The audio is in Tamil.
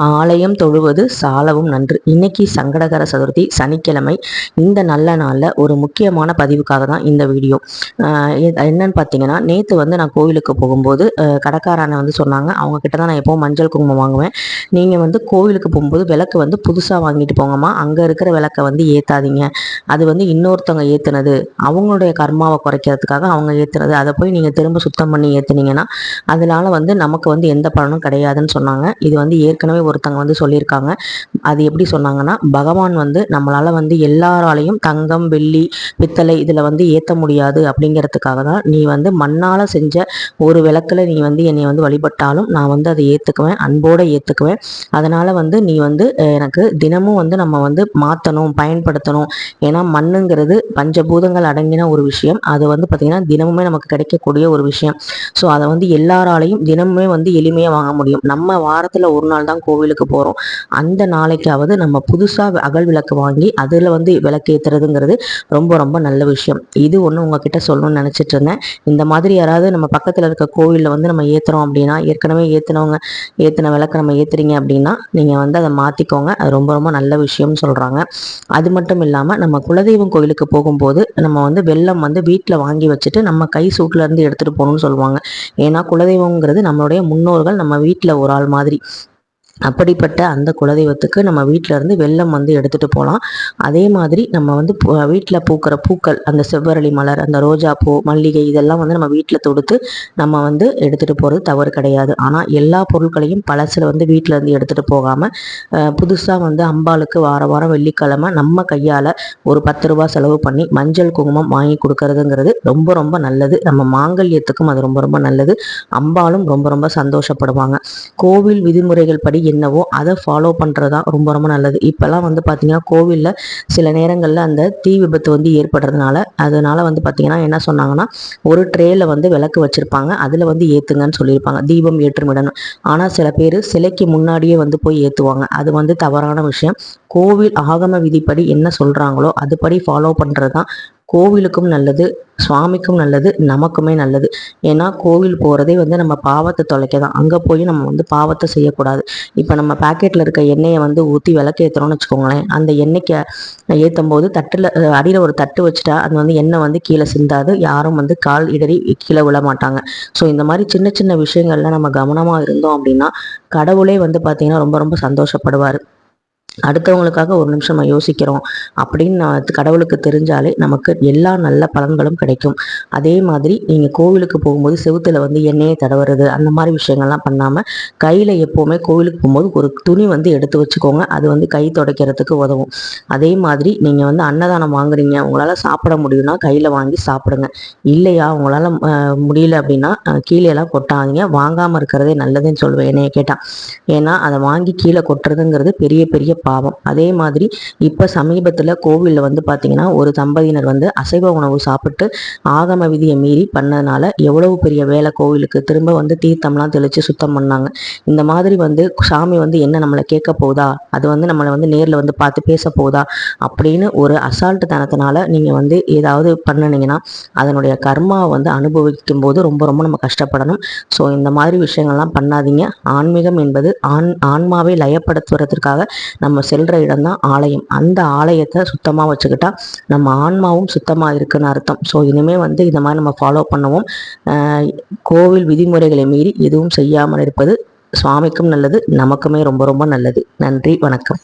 ஆலயம் தொழுவது சாலவும் நன்று. இன்னைக்கு சங்கடகர சதுர்த்தி சனிக்கிழமை. இந்த நல்ல நாளில் ஒரு முக்கியமான பதிவுக்காக தான் இந்த வீடியோ. என்னன்னு பார்த்தீங்கன்னா நேற்று வந்து நான் கோவிலுக்கு போகும்போது கடைக்காரனை வந்து சொன்னாங்க. அவங்க கிட்ட தான் நான் எப்போவும் மஞ்சள் குங்குமம் வாங்குவேன். நீங்கள் வந்து கோவிலுக்கு போகும்போது விளக்கு வந்து புதுசாக வாங்கிட்டு போங்கம்மா. அங்கே இருக்கிற விளக்கை வந்து ஏற்றாதீங்க அது வந்து இன்னொருத்தவங்க ஏற்றுனது அவங்களுடைய கர்மாவை குறைக்கிறதுக்காக அவங்க ஏற்றுனது அதை போய் நீங்கள் திரும்ப சுத்தம் பண்ணி ஏற்றுனீங்கன்னா அதனால வந்து நமக்கு வந்து எந்த பலனும் கிடையாதுன்னு சொன்னாங்க. இது வந்து ஏற்கனவே ஒருத்தங்க வந்து சொல்லியிருக்காங்க. அது எப்படி சொன்னாங்கன்னா பகவான் வந்து நம்மளால் வந்து எல்லாராலையும் தங்கம் வெள்ளி பித்தளை இதில் வந்து ஏற்ற முடியாது அப்படிங்கிறதுக்காக தான் நீ வந்து மண்ணால் செஞ்ச ஒரு விளக்கில் நீ வந்து என்னை வந்து வழிபட்டாலும் நான் வந்து அதை ஏற்றுக்குவேன் அன்போடு ஏற்றுக்குவேன் அதனால் வந்து நீ வந்து எனக்கு தினமும் வந்து நம்ம வந்து மாற்றணும் பயன்படுத்தணும். ஏன்னா மண்ணுங்கிறது பஞ்சபூதங்கள் அடங்கின ஒரு விஷயம். அது வந்து பார்த்திங்கன்னா தினமுமே நமக்கு கிடைக்கக்கூடிய ஒரு விஷயம். ஸோ அதை வந்து எல்லாராலையும் தினமுமே வந்து எளிமையாக வாங்க முடியும். நம்ம வாரத்தில் ஒரு நாள் தான் கோவிலுக்கு போகிறோம் அந்த நாளை நாளைக்காவது நம்ம புதுசாக அகல் விளக்கு வாங்கி அதில் வந்து விளக்கேற்றுறதுங்கிறது ரொம்ப ரொம்ப நல்ல விஷயம். இது ஒன்று உங்ககிட்ட சொல்லணும்னு நினச்சிட்டு இருந்தேன். இந்த மாதிரி யாராவது நம்ம பக்கத்தில் இருக்க கோவிலில் வந்து நம்ம ஏற்றுறோம் அப்படின்னா ஏற்கனவே ஏற்றினவங்க ஏற்றின விளக்கு நம்ம ஏற்றுறீங்க அப்படின்னா நீங்கள் வந்து அதை மாற்றிக்கோங்க அது ரொம்ப ரொம்ப நல்ல விஷயம்னு சொல்கிறாங்க அது மட்டும் இல்லாமல் நம்ம குலதெய்வம் கோயிலுக்கு போகும்போது நம்ம வந்து வெள்ளம் வந்து வீட்டில் வாங்கி வச்சுட்டு நம்ம கை சூட்டிலேருந்து எடுத்துகிட்டு போகணும்னு சொல்லுவாங்க. ஏன்னா குலதெய்வங்கிறது நம்மளுடைய முன்னோர்கள் நம்ம வீட்டில் ஒரு ஆள் மாதிரி. அப்படிப்பட்ட அந்த குலதெய்வத்துக்கு நம்ம வீட்டில் இருந்து வெள்ளம் வந்து எடுத்துகிட்டு போகலாம் அதே மாதிரி நம்ம வந்து வீட்டில் பூக்கிற பூக்கள் அந்த செவ்வரளி மலர் அந்த ரோஜா பூ மல்லிகை இதெல்லாம் வந்து நம்ம வீட்டில் தொடுத்து நம்ம வந்து எடுத்துகிட்டு போகிறது தவறு கிடையாது. ஆனால் எல்லா பொருட்களையும் பழசில் வந்து வீட்டில் இருந்து எடுத்துகிட்டு போகாமல் புதுசாக வந்து அம்பாளுக்கு வார வாரம் வெள்ளிக்கிழமை நம்ம கையால் ஒரு பத்து ரூபா செலவு பண்ணி மஞ்சள் குங்குமம் வாங்கி கொடுக்கறதுங்கிறது ரொம்ப ரொம்ப நல்லது. நம்ம மாங்கல்யத்துக்கும் அது ரொம்ப ரொம்ப நல்லது. அம்பாலும் ரொம்ப ரொம்ப சந்தோஷப்படுவாங்க. கோவில் விதிமுறைகள் படி என்னவோ அதை ஃபாலோ பண்ணுறது தான் ரொம்ப ரொம்ப நல்லது. இப்போல்லாம் வந்து பார்த்திங்கன்னா கோவிலில் சில நேரங்களில் அந்த தீ விபத்து வந்து ஏற்படுறதுனால அதனால் வந்து பார்த்திங்கன்னா என்ன சொன்னாங்கன்னா ஒரு ட்ரேயில் வந்து விளக்கு வச்சுருப்பாங்க. அதில் வந்து ஏற்றுங்கன்னு சொல்லியிருப்பாங்க. தீபம் ஏற்றுமிடணும் ஆனால் சில பேர் சிலைக்கு முன்னாடியே வந்து போய் ஏற்றுவாங்க அது வந்து தவறான விஷயம். கோவில் ஆகம விதிப்படி என்ன சொல்கிறாங்களோ அதுபடி ஃபாலோ பண்ணுறது தான் கோவிலுக்கும் நல்லது சுவாமிக்கும் நல்லது நமக்குமே நல்லது. ஏன்னா கோவில் போகிறதே வந்து நம்ம பாவத்தை தொலைக்க தான் அங்கே போய் நம்ம வந்து பாவத்தை செய்யக்கூடாது. இப்போ நம்ம பேக்கெட்டில் இருக்க எண்ணெயை வந்து ஊற்றி விளக்கேற்றுறோம்னு வச்சுக்கோங்களேன். அந்த எண்ணெய்க்கு ஏற்றும் போது தட்டில் அடியில் ஒரு தட்டு வச்சுட்டா அது வந்து எண்ணெய் வந்து கீழே சிந்தாது. யாரும் வந்து கால் இடறி கீழே விழ மாட்டாங்க. ஸோ இந்த மாதிரி சின்ன சின்ன விஷயங்கள்லாம் நம்ம கவனமாக இருந்தோம் அப்படின்னா கடவுளே வந்து பார்த்திங்கன்னா ரொம்ப ரொம்ப சந்தோஷப்படுவார். அடுத்தவங்களுக்காக ஒரு நிமிஷம் நம்ம யோசிக்கிறோம் அப்படின்னு நான் கடவுளுக்கு தெரிஞ்சாலே நமக்கு எல்லா நல்ல பலன்களும் கிடைக்கும். அதே மாதிரி நீங்கள் கோவிலுக்கு போகும்போது செவுத்தில் வந்து எண்ணெயை தடவுறது அந்த மாதிரி விஷயங்கள்லாம் பண்ணாமல் கையில் எப்போவுமே கோவிலுக்கு போகும்போது ஒரு துணி வந்து எடுத்து வச்சுக்கோங்க. அது வந்து கை துடைக்கிறதுக்கு உதவும். அதே மாதிரி நீங்கள் வந்து அன்னதானம் வாங்குறீங்க உங்களால் சாப்பிட முடியும்னா கையில் வாங்கி சாப்பிடுங்க. இல்லையா உங்களால் முடியல அப்படின்னா கீழே எல்லாம் கொட்டாதீங்க. வாங்காமல் இருக்கிறதே நல்லதுன்னு சொல்லுவேன் என்னைய கேட்டால் ஏன்னா அதை வாங்கி கீழே கொட்டுறதுங்கிறது பெரிய பெரிய பாவம். அதே மாதிரி இப்போ சமீபத்தில் கோவிலில் வந்து பார்த்தீங்கன்னா ஒரு தம்பதியினர் வந்து அசைவ உணவு சாப்பிட்டு ஆகம விதியை மீறி பண்ணதுனால எவ்வளவு பெரிய வேலை கோவிலுக்கு. திரும்ப வந்து தீர்த்தம்லாம் தெளித்து சுத்தம் பண்ணாங்க. இந்த மாதிரி வந்து சாமி வந்து என்ன நம்மளை கேட்க போதா? அது வந்து நம்மளை வந்து நேரில் வந்து பார்த்து பேச போதா? அப்படின்னு ஒரு அசால்ட்டு தனத்தினால நீங்கள் வந்து ஏதாவது பண்ணினீங்கன்னா அதனுடைய கர்மாவை வந்து அனுபவிக்கும் போது ரொம்ப ரொம்ப நம்ம கஷ்டப்படணும். ஸோ இந்த மாதிரி விஷயங்கள்லாம் பண்ணாதீங்க. ஆன்மீகம் என்பது ஆண் ஆன்மாவை லயப்படுத்துவதற்காக நம்ம நம்ம செல்கிற இடம் தான் ஆலயம். அந்த ஆலயத்தை சுத்தமாக வச்சுக்கிட்டா நம்ம ஆன்மாவும் சுத்தமாக இருக்குன்னு அர்த்தம். ஸோ இனிமேல் வந்து இந்த மாதிரி நம்ம ஃபாலோ பண்ணவும். கோவில் விதிமுறைகளை மீறி எதுவும் செய்யாமல் இருப்பது சுவாமிக்கும் நல்லது நமக்குமே ரொம்ப ரொம்ப நல்லது. நன்றி வணக்கம்.